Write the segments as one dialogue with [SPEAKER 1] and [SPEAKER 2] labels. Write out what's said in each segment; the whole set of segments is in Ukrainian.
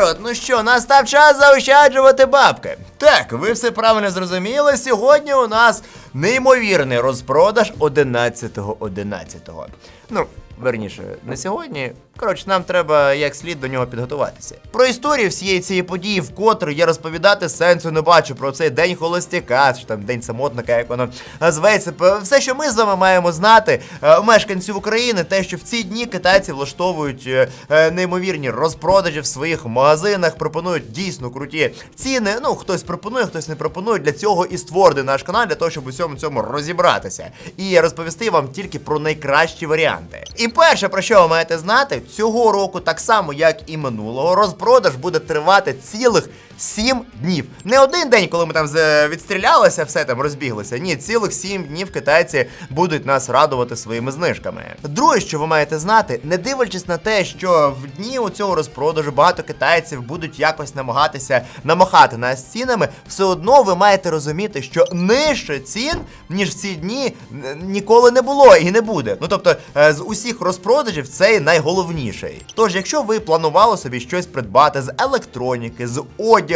[SPEAKER 1] народ, ну що, настав час заощаджувати бабки. Так, ви все правильно зрозуміли. Сьогодні у нас неймовірний розпродаж 11.11. Ну, верніше, не сьогодні. Коротше, нам треба як слід до нього підготуватися. Про історію всієї цієї події, вкотре я розповідати сенсу не бачу про цей день холостяка, чи там день самотника, як воно зветься. Все, що ми з вами маємо знати, е, мешканців України, те, що в ці дні китайці влаштовують е, е, неймовірні розпродажі в своїх магазинах, пропонують дійсно круті ціни. Ну, хтось пропонує, хтось не пропонує. Для цього і створений наш канал, для того, щоб у всьому цьому розібратися. І розповісти вам тільки про найкращі варіанти. І перше, про що ви маєте знати, цього року, так само як і минулого, розпродаж буде тривати цілих 7 днів. Не один день, коли ми там з- відстрілялися, все там розбіглося. Ні, цілих 7 днів китайці будуть нас радувати своїми знижками. Друге, що ви маєте знати, не дивлячись на те, що в дні у цього розпродажу багато китайців будуть якось намагатися намахати нас цінами, все одно ви маєте розуміти, що нижче цін, ніж в ці дні, ніколи не було і не буде. Ну тобто, е, з усіх розпродажів цей найголовніший. Тож, якщо ви планували собі щось придбати з електроніки, з одягу,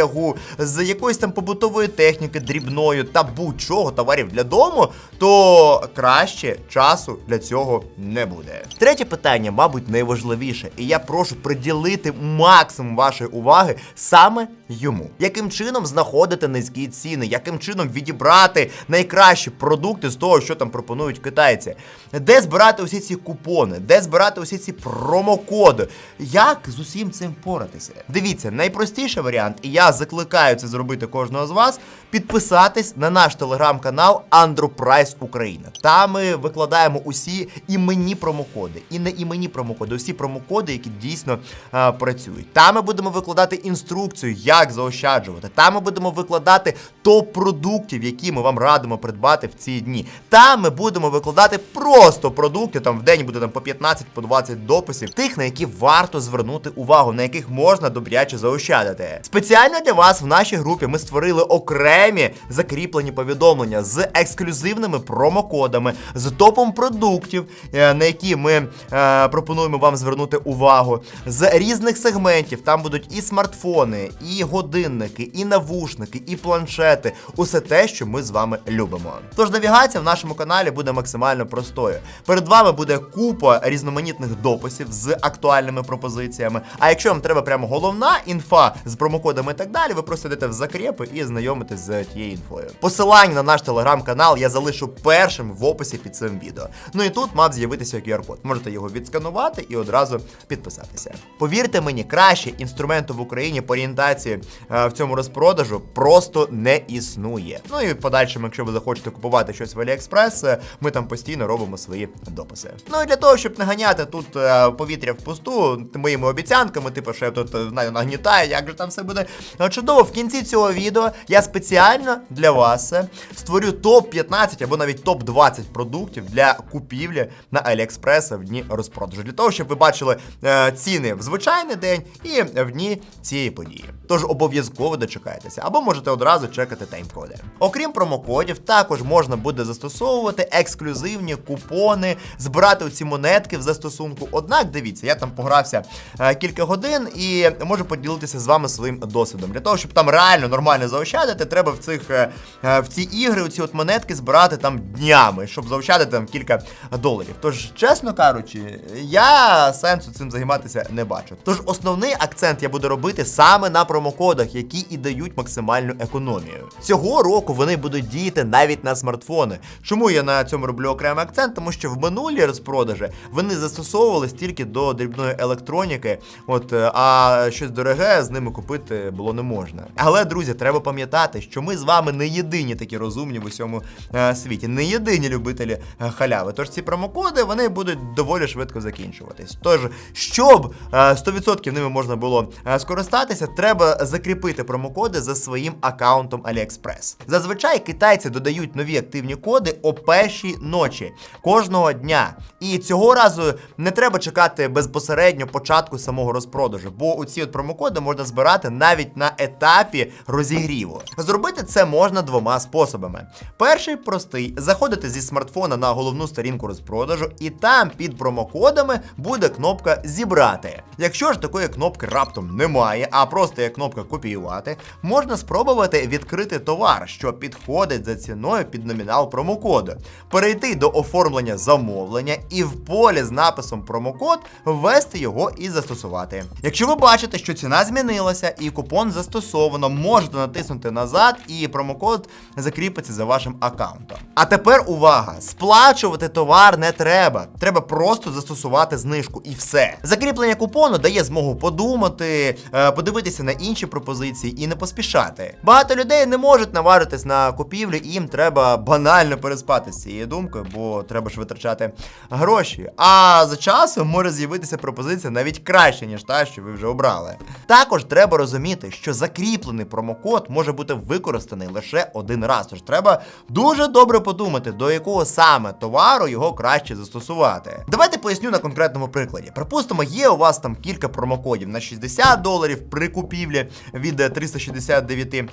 [SPEAKER 1] з якоїсь там побутової техніки, дрібною та будь-чого товарів для дому, то краще часу для цього не буде. Третє питання, мабуть, найважливіше, і я прошу приділити максимум вашої уваги саме йому. Яким чином знаходити низькі ціни, яким чином відібрати найкращі продукти з того, що там пропонують китайці, де збирати усі ці купони, де збирати усі ці промокоди, як з усім цим поратися? Дивіться, найпростіший варіант, і я закликаю це зробити кожного з вас, підписатись на наш телеграм-канал Andropриce Україна. Там ми викладаємо усі іменні промокоди, і не іменні промокоди, усі промокоди, які дійсно а, працюють. Там ми будемо викладати інструкцію, як заощаджувати. Там ми будемо викладати топ продуктів, які ми вам радимо придбати в ці дні. Там ми будемо викладати просто продукти. Там в день буде там по 15, по 20 дописів, тих, на які варто звернути увагу, на яких можна добряче заощадити. Спеціально для вас в нашій групі ми створили окремі закріплені повідомлення з ексклюзивними промокодами, з топом продуктів, е, на які ми е, пропонуємо вам звернути увагу, з різних сегментів. Там будуть і смартфони, і годинники, і навушники, і планшети. Усе те, що ми з вами любимо. Тож навігація в нашому каналі буде максимально простою. Перед вами буде купа різноманітних дописів з актуальними пропозиціями. А якщо вам треба прямо головна інфа з промокодами так далі, ви просто йдете в закріпи і знайомитесь з тією інфою. Посилання на наш телеграм-канал я залишу першим в описі під цим відео. Ну і тут мав з'явитися QR-код. Можете його відсканувати і одразу підписатися. Повірте мені, краще інструменту в Україні по орієнтації е, в цьому розпродажу просто не існує. Ну і в подальшому, якщо ви захочете купувати щось в AliExpress, е, ми там постійно робимо свої дописи. Ну і для того, щоб не ганяти тут е, повітря в пусту моїми обіцянками, типу, що я тут знаю, нагнітаю, як же там все буде чудово. В кінці цього відео я спеціально для вас е, створю топ-15 або навіть топ-20 продуктів для купівлі на AliExpress в дні розпродажу. Для того, щоб ви бачили е, ціни в звичайний день і в дні цієї події. Тож обов'язково дочекайтеся, або можете одразу чекати тайм-коди. Окрім промокодів, також можна буде застосовувати ексклюзивні купони, збирати оці монетки в застосунку. Однак дивіться, я там погрався е, кілька годин і можу поділитися з вами своїм досвідом. Для того, щоб там реально нормально заощадити, треба в цих е, е, в ці ігри, оці от монетки збирати там днями, щоб заощадити там кілька доларів. Тож, чесно кажучи, я сенсу цим займатися не бачу. Тож основний акцент я буду робити саме на промокодах, які і дають максимальну економію. Цього року вони будуть діяти навіть на смартфони. Чому я на цьому роблю окремий акцент? Тому що в минулі розпродажі вони застосовувались тільки до дрібної електроніки, от е, а щось дороге з ними купити було не можна. Але друзі, треба пам'ятати, що ми з вами не єдині такі розумні в усьому е, світі, не єдині любителі е, халяви. Тож ці промокоди вони будуть доволі швидко закінчуватись. Тож, щоб е, 100% ними можна було е, скористатися, треба закріпити промокоди за своїм аккаунтом AliExpress. Зазвичай китайці додають нові активні коди о першій ночі кожного дня. І цього разу не треба чекати безпосередньо початку самого розпродажу, бо у ці от промокоди можна збирати навіть на етапі розігріву. Зробити це можна двома способами. Перший простий: заходите зі смартфона на головну сторінку розпродажу, і там під промокодами буде кнопка Зібрати. Якщо ж такої кнопки раптом немає, а просто є кнопка копіювати, можна спробувати відкрити товар, що підходить за ціною під номінал промокоду, перейти до оформлення замовлення і в полі з написом промокод ввести його і застосувати. Якщо ви бачите, що ціна змінилася і купон застосовано, можете натиснути назад, і промокод закріпиться за вашим аккаунтом. А тепер увага! Сплачувати товар не треба. Треба просто застосувати знижку і все. Закріплення купону дає змогу подумати, е, подивитися на інші пропозиції і не поспішати. Багато людей не можуть наважитись на купівлю, і їм треба банально переспати з цією думкою, бо треба ж витрачати гроші. А за часом може з'явитися пропозиція навіть краще, ніж та, що ви вже обрали. Також треба розуміти, що закріплений промокод може бути використаний лише один раз. Тож треба дуже добре подумати, до якого саме товару його краще застосувати. Давайте поясню на конкретному прикладі. Припустимо, є у вас там кілька промокодів на 60 доларів при купівлі від е, 369 е,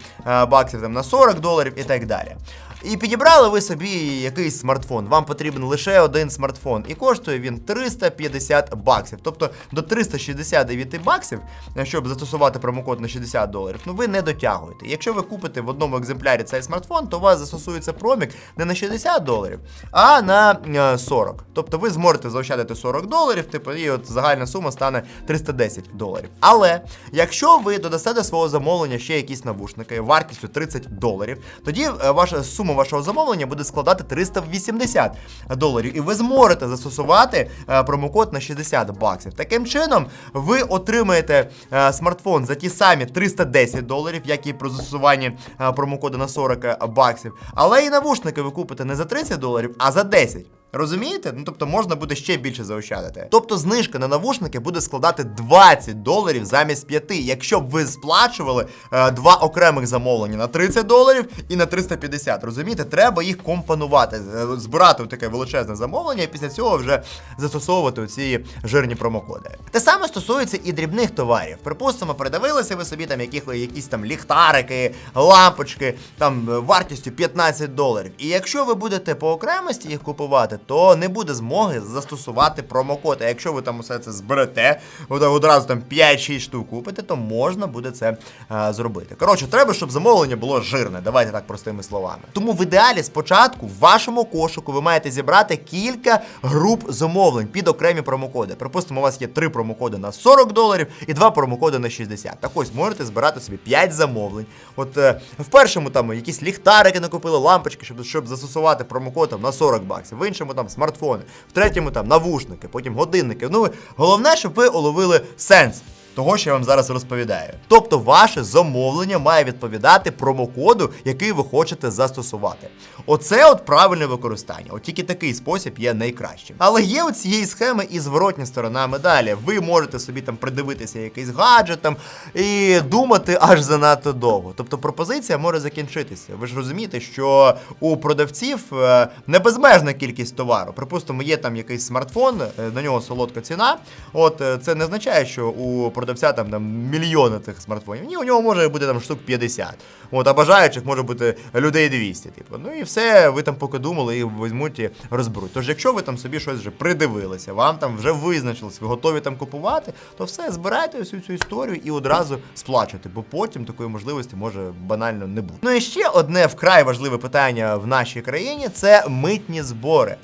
[SPEAKER 1] баксів там, на 40 доларів і так далі. І підібрали ви собі якийсь смартфон. Вам потрібен лише один смартфон, і коштує він 350 баксів. Тобто до 369 баксів, е, щоб застосувати промокод на 60 доларів, ну ви не дотягуєте. Якщо ви купите в одному екземплярі цей смартфон, то у вас застосується промік не на 60 доларів, а на е, 40. Тобто ви зможете заощадити 40 доларів, типу, і от загальна сума стане 310 доларів. Але якщо ви додасте до свого замовлення ще якісь навушники вартістю 30 доларів, тоді е, ваша сума вашого замовлення буде складати 380 доларів, і ви зможете застосувати е, промокод на 60 баксів. Таким чином, ви отримаєте е, смартфон за ті самі 310 доларів, як і при застосуванні е, промокоду на 40 баксів. Але і навушники ви купите не за 30 доларів, а за 10. Розумієте? Ну тобто можна буде ще більше заощадити. Тобто знижка на навушники буде складати 20 доларів замість 5, якщо б ви сплачували е, два окремих замовлення на 30 доларів і на 350. Розумієте, треба їх компонувати, е, збирати таке величезне замовлення, і після цього вже застосовувати ці жирні промокоди. Те саме стосується і дрібних товарів. Припустимо, передивилися ви собі там яких, якісь там ліхтарики, лампочки, там е, вартістю 15 доларів. І якщо ви будете по окремості їх купувати, то не буде змоги застосувати промокод. А якщо ви там усе це зберете, одразу там 5-6 штук купите, то можна буде це е, зробити. Коротше, треба, щоб замовлення було жирне. Давайте так простими словами. Тому в ідеалі спочатку в вашому кошику ви маєте зібрати кілька груп замовлень під окремі промокоди. Припустимо, у вас є три промокоди на 40 доларів і два промокоди на 60. Так ось можете збирати собі 5 замовлень. От е, в першому там якісь ліхтарики накупили, лампочки, щоб, щоб застосувати промокод там, на 40 баксів. В іншому там смартфони, в третьому там навушники, потім годинники. Ну, головне, щоб ви уловили сенс. Того, що я вам зараз розповідаю. Тобто ваше замовлення має відповідати промокоду, який ви хочете застосувати. Оце от правильне використання. От тільки такий спосіб є найкращим. Але є у цієї схеми і зворотня сторона медалі. Ви можете собі там придивитися якийсь гаджет там і думати аж занадто довго. Тобто пропозиція може закінчитися. Ви ж розумієте, що у продавців е, не безмежна кількість товару. Припустимо, є там якийсь смартфон, е, на нього солодка ціна. От е, це не означає, що у продавця там, там мільйони цих смартфонів. Ні, у нього може бути там штук 50. От, а бажаючих може бути людей 200. Типу. Ну і все, ви там поки думали і візьмуть і розберуть. Тож, якщо ви там собі щось вже придивилися, вам там вже визначилось, ви готові там купувати, то все, збирайте всю цю історію і одразу сплачуйте, бо потім такої можливості може банально не бути. Ну і ще одне вкрай важливе питання в нашій країні це митні збори.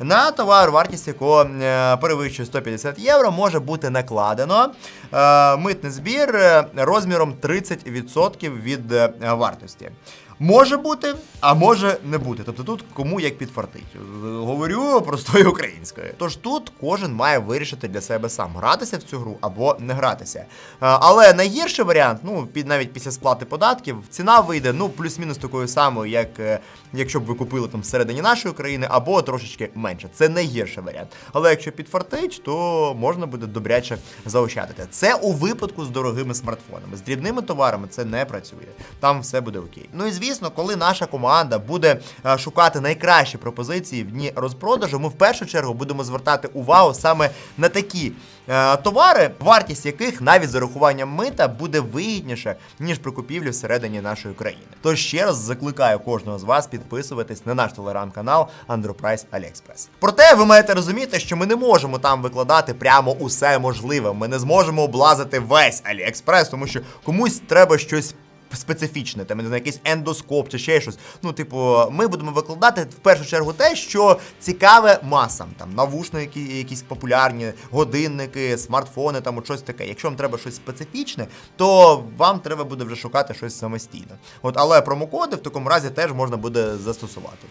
[SPEAKER 1] На товар, вартість якого е, перевищує 150 євро, може бути накладено е, митний збір е, розміром 30% від вартості. Може бути, а може не бути. Тобто тут кому як підфартить. Говорю простою українською. Тож тут кожен має вирішити для себе сам гратися в цю гру або не гратися. Е, Але найгірший варіант, ну під навіть після сплати податків, ціна вийде ну плюс-мінус такою самою, як е, якщо б ви купили там всередині нашої країни, або трошечки менше. Це найгірший варіант. Але якщо підфартить, то можна буде добряче заощадити. Це у випадку з дорогими смартфонами. З дрібними товарами це не працює. Там все буде окей. Ну і звісно. Звісно, коли наша команда буде е, шукати найкращі пропозиції в дні розпродажу, ми в першу чергу будемо звертати увагу саме на такі е, товари, вартість яких навіть з урахуванням мита буде вигідніше, ніж при купівлі всередині нашої країни. Тож ще раз закликаю кожного з вас підписуватись на наш телеграм-канал Androprise AliExpress. Проте ви маєте розуміти, що ми не можемо там викладати прямо усе можливе. Ми не зможемо облазити весь AliExpress, тому що комусь треба щось. Специфічне, там не знаю, якийсь ендоскоп чи ще щось. Ну, типу, ми будемо викладати в першу чергу те, що цікаве масам. Там навушники, якісь популярні, годинники, смартфони, там щось таке. Якщо вам треба щось специфічне, то вам треба буде вже шукати щось самостійно. От, але промокоди в такому разі теж можна буде застосувати.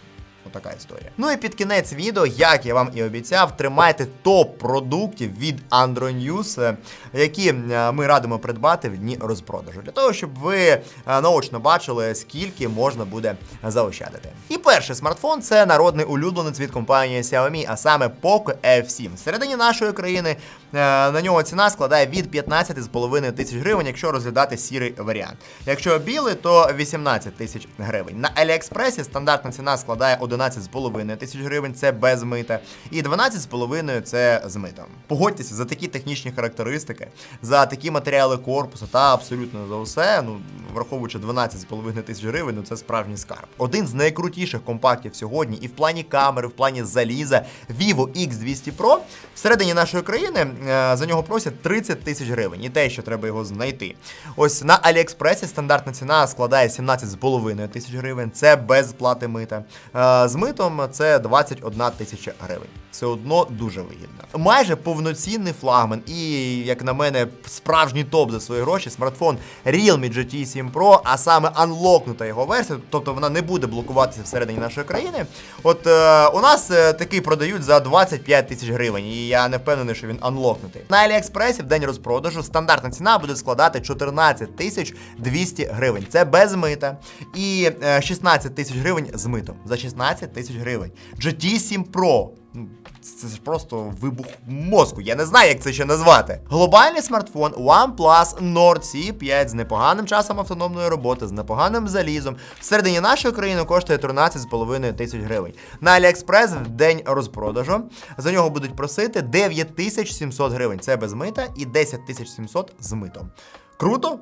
[SPEAKER 1] Отака історія. Ну і під кінець відео, як я вам і обіцяв, тримайте топ продуктів від Android е, які е, ми радимо придбати в дні розпродажу, для того, щоб ви е, наочно бачили, скільки можна буде заощадити. І перший смартфон це народний улюбленець від компанії Xiaomi, а саме Poco F7. Всередині нашої країни на нього ціна складає від 15,5 тисяч гривень, якщо розглядати сірий варіант. Якщо білий, то 18 тисяч гривень. На Аліекспресі стандартна ціна складає 11,5 тисяч гривень, це без мита, і 12,5 це з митом. Погодьтеся за такі технічні характеристики, за такі матеріали корпусу та абсолютно за все. Ну враховуючи 12,5 тисяч гривень, ну це справжній скарб. Один з найкрутіших компактів сьогодні, і в плані камери, в плані заліза, Vivo X200 Pro всередині нашої країни е, за нього просять 30 тисяч гривень. І те, що треба його знайти. Ось на Аліекспресі стандартна ціна складає 17,5 тисяч гривень. Це без плати мита. Е, З митом це 21 тисяча гривень. Все одно дуже вигідно. Майже повноцінний флагман, і, як на мене, справжній топ за свої гроші. Смартфон Realme GT 7 Pro, а саме анлокнута його версія, тобто вона не буде блокуватися всередині нашої країни. От е, у нас е, такий продають за 25 тисяч гривень, і я не впевнений, що він анлокнутий. На Аліекспресі в день розпродажу стандартна ціна буде складати 14 тисяч 200 гривень. Це без мита. І е, 16 тисяч гривень з митом. За 16 тисяч гривень. GT 7 Pro. Ну, Це ж просто вибух мозку. Я не знаю, як це ще назвати. Глобальний смартфон OnePlus Nord C5 з непоганим часом автономної роботи, з непоганим залізом. Всередині нашої країни коштує 13,5 тисяч гривень. На AliExpress в день розпродажу за нього будуть просити 9700 гривень. Це без мита і 10700 з митом. Круто?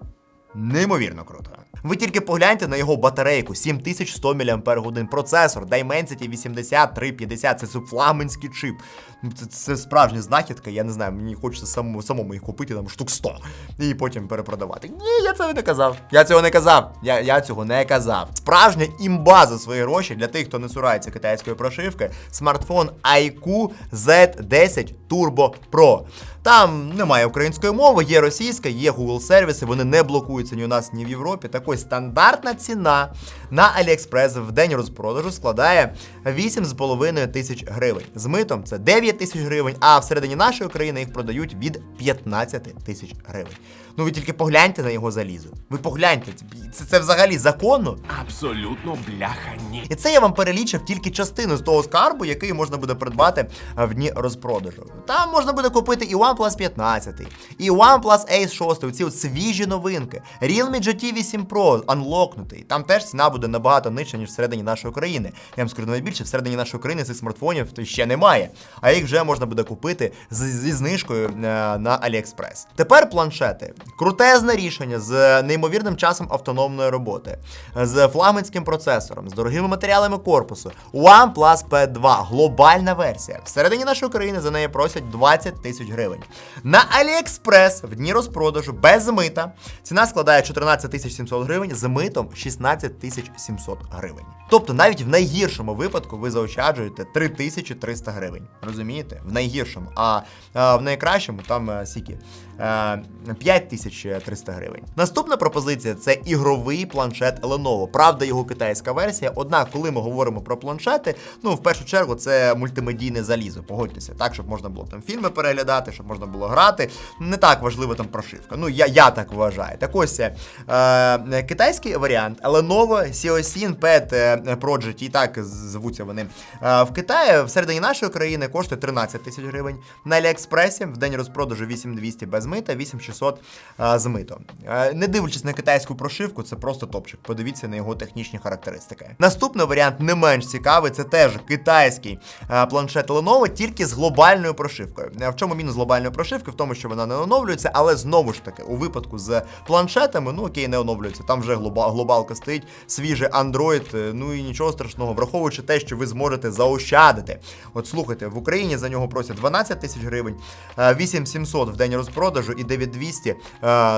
[SPEAKER 1] Неймовірно круто. Ви тільки погляньте на його батарейку 7100 мАч, процесор Dimensity 8350, це флагманський чип. Ну, Це, це справжня знахідка, я не знаю, мені хочеться самому, самому їх купити там штук 100 і потім перепродавати. Ні, я цього не казав. Я цього не казав. Я, я цього не казав. Справжня імба за свої гроші для тих, хто не цурається китайської прошивки. Смартфон IQ Z10 Turbo Pro. Там немає української мови, є російська, є Google сервіси, вони не блокуються ні у нас, ні в Європі. Так ось стандартна ціна на AliExpress в день розпродажу складає 8,5 тисяч гривень. З митом це 9 тисяч гривень, а всередині нашої країни їх продають від 15 тисяч гривень. Ну ви тільки погляньте на його залізо. Ви погляньте, це, це взагалі законно.
[SPEAKER 2] Абсолютно бляха ні.
[SPEAKER 1] І це я вам перелічив тільки частину з того скарбу, який можна буде придбати в дні розпродажу. Там можна буде купити і OnePlus 15, і OnePlus Ace 6, ці от свіжі новинки. Realme GT 8 Pro, анлокнутий. Там теж ціна буде набагато нижча, ніж всередині нашої країни. Я вам скажу найбільше, всередині нашої країни цих смартфонів ще немає. А їх вже можна буде купити зі знижкою е, на AliExpress. Тепер планшети. Крутезне рішення з неймовірним часом автономної роботи, з флагманським процесором, з дорогими матеріалами корпусу. OnePlus P2 глобальна версія. Всередині нашої країни за неї просять 20 тисяч гривень. На AliExpress в дні розпродажу без мита ціна складає 14 тисяч 700 гривень, з митом 16 тисяч 700 гривень. Тобто навіть в найгіршому випадку ви заощаджуєте 3300 гривень. Розумієте? В найгіршому. А, а в найкращому там а, скільки? Е, 5300 гривень. Наступна пропозиція це ігровий планшет Lenovo. Правда, його китайська версія. Однак, коли ми говоримо про планшети, ну в першу чергу це мультимедійне залізо. Погодьтеся, так, щоб можна було там фільми переглядати, щоб можна було грати. Не так важлива там прошивка. Ну я, я так вважаю. Так ось е, е, китайський варіант Lenovo Xiaosin Pad е, Pro GT, так звуться вони. Е, в Китаї всередині нашої країни коштує 13 тисяч гривень. На Аліекспресі в день розпродажу 8200 без без мита, 8600 е, з митом. Е, Не дивлячись на китайську прошивку, це просто топчик. Подивіться на його технічні характеристики. Наступний варіант не менш цікавий, це теж китайський е, планшет Lenovo, тільки з глобальною прошивкою. В чому мінус глобальної прошивки? В тому, що вона не оновлюється, але знову ж таки, у випадку з планшетами, ну окей, не оновлюється. Там вже глоба- глобалка стоїть, свіжий Android, ну і нічого страшного, враховуючи те, що ви зможете заощадити. От слухайте, в Україні за нього просять 12 тисяч гривень, е, 8700 в день розпродажу і 9200 е,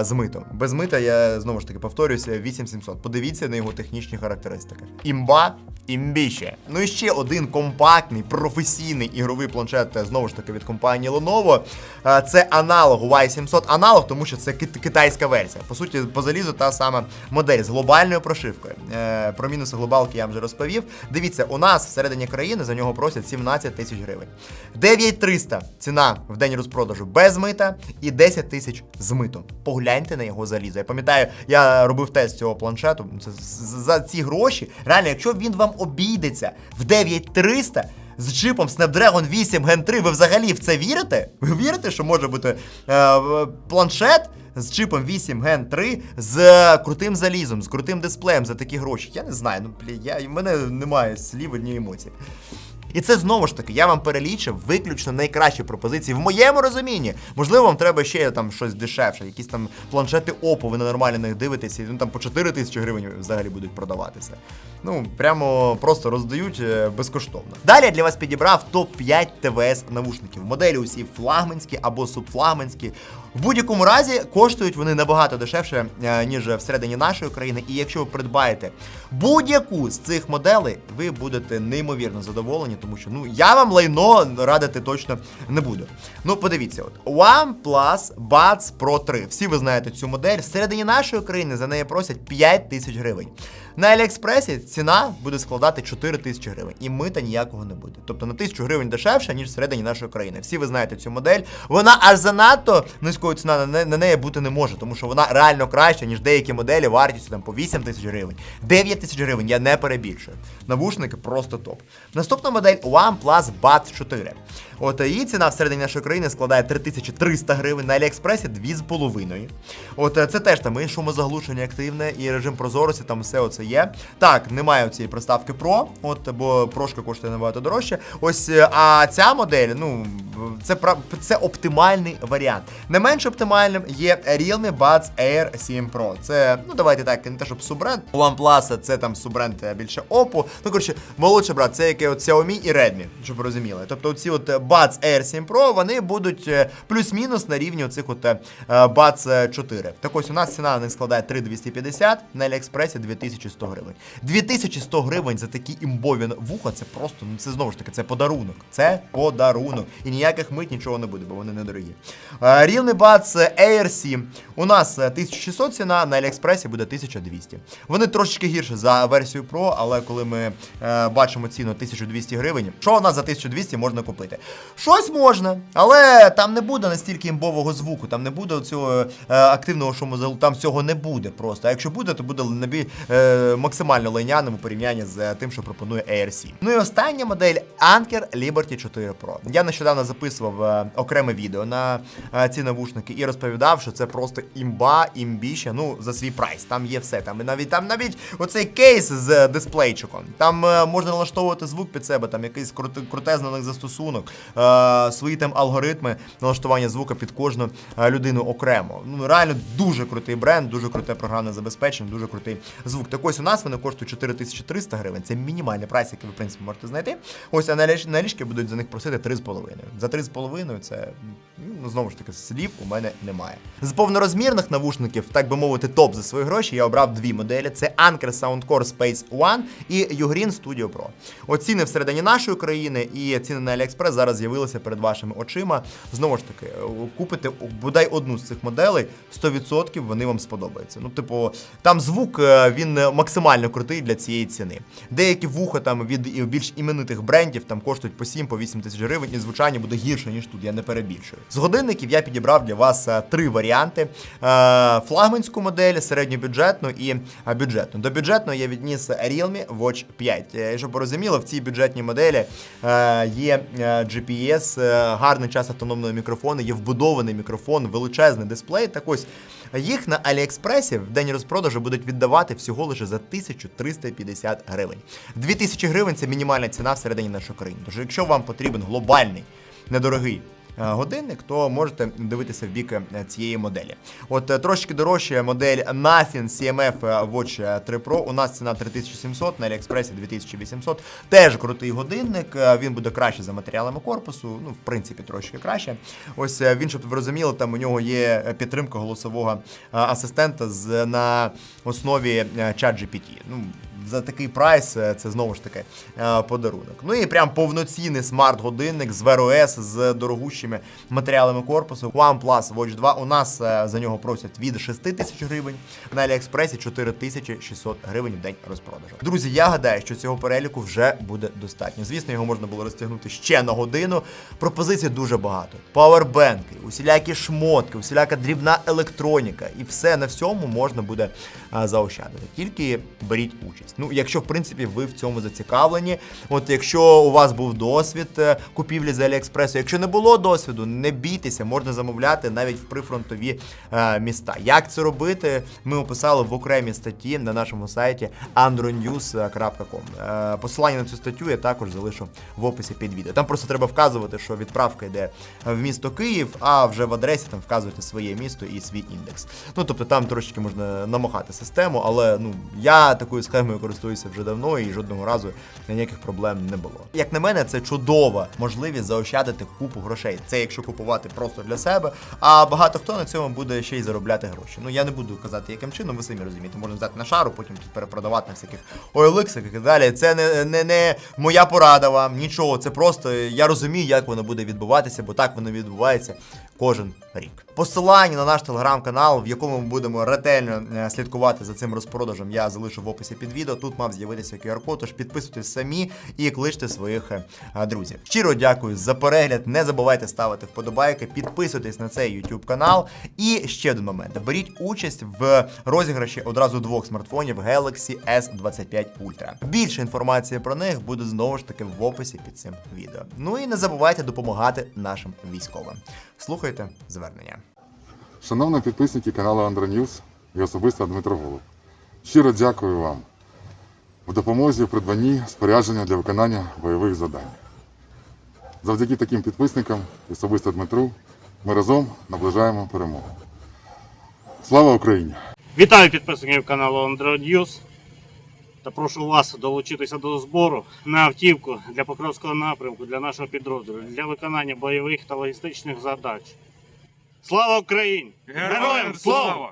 [SPEAKER 1] з митом. Без мита я знову ж таки повторююся, 8700. Подивіться на його технічні характеристики. Імба. Імбіще. Ну і ще один компактний професійний ігровий планшет е, знову ж таки від компанії Lenovo. Е, Це аналог Y700. Аналог, тому що це китайська версія. По суті, по залізу та сама модель з глобальною прошивкою. Е, Про мінуси глобалки я вже розповів. Дивіться, у нас всередині країни за нього просять 17 тисяч гривень. 9300 ціна в день розпродажу без мита і 10 тисяч з. Погляньте на його залізо. Я пам'ятаю, я робив тест цього планшету. Це за ці гроші. Реально, якщо він вам обійдеться в 9300 з чипом Snapdragon 8 Gen 3, ви взагалі в це вірите? Ви вірите, що може бути е, планшет? З чипом 8 Gen 3 з крутим залізом, з крутим дисплеєм за такі гроші. Я не знаю, ну блін, я, в мене немає слів одні емоції. І це знову ж таки, я вам перелічив виключно найкращі пропозиції в моєму розумінні. Можливо, вам треба ще там щось дешевше, якісь там планшети Oppo, ви нормально на них дивитеся, і ну, там по 4 тисячі гривень взагалі будуть продаватися. Ну, прямо просто роздають е, безкоштовно. Далі я для вас підібрав топ-5 ТВС навушників. Моделі усі флагманські або субфлагманські. В будь-якому разі коштують вони набагато дешевше, е, ніж всередині нашої країни. І якщо ви придбаєте будь-яку з цих моделей, ви будете неймовірно задоволені, тому що ну я вам лайно радити точно не буду. Ну, подивіться, от OnePlus Buds Pro 3. Всі ви знаєте цю модель. Всередині нашої країни за неї просять 5 тисяч гривень. На Аліекспресі ціна буде складати 4 тисячі гривень, і мита ніякого не буде. Тобто на тисячу гривень дешевше, ніж всередині нашої країни. Всі ви знаєте цю модель. Вона аж занадто низькою ціна на, на неї бути не може, тому що вона реально краща, ніж деякі моделі вартістю там по 8 тисяч гривень. 9 тисяч гривень, я не перебільшую. Навушники просто топ. Наступна модель OnePlus Buds 4. От е, її ціна всередині нашої країни складає 3300 гривень, на Аліекспресі 2,5. От е, це теж там і шумозаглушення активне, і режим прозорості, там все оце є. Так, немає цієї приставки Pro, от, бо прошка коштує набагато дорожче. Ось, е, а ця модель, ну, це, це оптимальний варіант. Не менш оптимальним є Realme Buds Air 7 Pro. Це, ну давайте так, не те, щоб суббренд. У OnePlus це там суббренд е, більше Oppo. Ну, коротше, молодший брат, це яке от Xiaomi і Redmi, щоб ви розуміли. Тобто ці от е, Buds Air 7 Pro, вони будуть е, плюс-мінус на рівні оцих от Buds 4. Так ось у нас ціна на них складає 3250, на Аліекспресі 2100 гривень. 2100 гривень за такі імбові вуха, це просто, ну це знову ж таки, це подарунок. Це подарунок. І ніяких мит нічого не буде, бо вони недорогі. Е, Buds Air 7. У нас е, 1600 ціна, на Аліекспресі буде 1200. Вони трошечки гірше за версію Pro, але коли ми е, бачимо ціну 1200 гривень, що у нас за 1200 можна купити? Щось можна, але там не буде настільки імбового звуку, там не буде цього е, активного шумозалу, там цього не буде просто. А якщо буде, то буде набі, е, максимально лайняним у порівнянні з е, тим, що пропонує ARC. Ну і остання модель Anker Liberty 4 Pro. Я нещодавно записував е, окреме відео на е, ці навушники і розповідав, що це просто імба, імбіща, ну за свій прайс. Там є все. Там і навіть там навіть оцей кейс з дисплейчиком. Там е, можна налаштовувати звук під себе, там якийсь крутезний застосунок, свої там алгоритми налаштування звука під кожну людину окремо. Ну реально дуже крутий бренд, дуже круте програмне забезпечення, дуже крутий звук. Так ось у нас вони коштують 4300 гривень. Це мінімальний прайс, який ви в принципі можете знайти. Ось а на на ліжки будуть за них просити 3,5. За 3,5 це ну знову ж таки слів у мене немає. З повнорозмірних навушників, так би мовити, топ за свої гроші. Я обрав дві моделі: це Anker Soundcore Space One і Ugreen Studio Pro. От ціни всередині нашої країни і ціни на AliExpress зараз з'явилися перед вашими очима. Знову ж таки, е, купите бодай одну з цих моделей, 100% вони вам сподобаються. Ну, типу, там звук е, він максимально крутий для цієї ціни. Деякі вуха там від більш іменитих брендів там коштують по 7 по 8 тисяч гривень, і звучання буде гірше, ніж тут. Я не перебільшую. З годинників я підібрав для вас е, три варіанти: Е, флагманську модель, середньобюджетну і е, бюджетну. До бюджетної я відніс Realme Watch 5. Е, Щоб ви розуміли, в цій бюджетній моделі є GPS, гарний час автономного мікрофону, є вбудований мікрофон, величезний дисплей. Так ось їх на Аліекспресі в день розпродажу будуть віддавати всього лише за 1350 гривень. 2000 гривень це мінімальна ціна всередині нашої країни. Тож, якщо вам потрібен глобальний, недорогий е, годинник, то можете дивитися в бік е, цієї моделі. От е, трошки дорожча модель Nothing CMF Watch 3 Pro. У нас ціна 3700, на Аліекспресі 2800. Теж крутий годинник. Він буде краще за матеріалами корпусу. Ну, в принципі, трошки краще. Ось він, щоб ви розуміли, там у нього є підтримка голосового асистента з на основі ChatGPT. Ну, за такий прайс е, це знову ж таки е, подарунок. Ну і прям повноцінний смарт-годинник з Wear OS, з дорогущими матеріалами корпусу. OnePlus Watch 2 у нас е, за нього просять від 6 тисяч гривень, на Аліекспресі 4600 гривень в день розпродажу. Друзі, я гадаю, що цього переліку вже буде достатньо. Звісно, його можна було розтягнути ще на годину. Пропозицій дуже багато. Пауербенки, усілякі шмотки, усіляка дрібна електроніка, і все на всьому можна буде заощадити. Тільки беріть участь. Ну, якщо в принципі ви в цьому зацікавлені. От якщо у вас був досвід е, купівлі з Аліекспресу, якщо не було досвіду, не бійтеся, можна замовляти навіть в прифронтові е, міста. Як це робити? Ми описали в окремій статті на нашому сайті andronews.com. Е, Посилання на цю статтю я також залишу в описі під відео. Там просто треба вказувати, що відправка йде в місто Київ, а вже в адресі там вказувати своє місто і свій індекс. Ну тобто там трошечки можна намахати систему, але ну я такою схемою користуюся вже давно і жодного разу ніяких проблем не було. Як на мене, це чудова можливість заощадити купу грошей. Це якщо купувати просто для себе. А багато хто на цьому буде ще й заробляти гроші. Ну я не буду казати, яким чином, ви самі розумієте. Можна взяти на шару, потім тут перепродавати на всяких OLX і так далі. Це не, не, не моя порада вам, нічого. Це просто я розумію, як воно буде відбуватися, бо так воно відбувається кожен рік. Посилання на наш телеграм-канал, в якому ми будемо ретельно е, слідкувати за цим розпродажем, я залишу в описі під відео. Тут мав з'явитися QR-код, тож підписуйтесь самі і кличте своїх е, друзів. Щиро дякую за перегляд. Не забувайте ставити вподобайки, підписуйтесь на цей YouTube канал. І ще один момент: беріть участь в розіграші одразу двох смартфонів Galaxy S25 Ultra. Більше інформації про них буде знову ж таки в описі під цим відео. Ну і не забувайте допомагати нашим військовим. Слухайте звернення.
[SPEAKER 3] Шановні підписники каналу Андроньюз і особисто Дмитро Голуб. Щиро дякую вам в допомозі в придбанні спорядження для виконання бойових завдань. Завдяки таким підписникам, і особисто Дмитру, ми разом наближаємо перемогу. Слава Україні!
[SPEAKER 4] Вітаю підписників каналу Android News та прошу вас долучитися до збору на автівку для Покровського напрямку для нашого підрозділу для виконання бойових та логістичних задач. Слава Україні! Героям слава!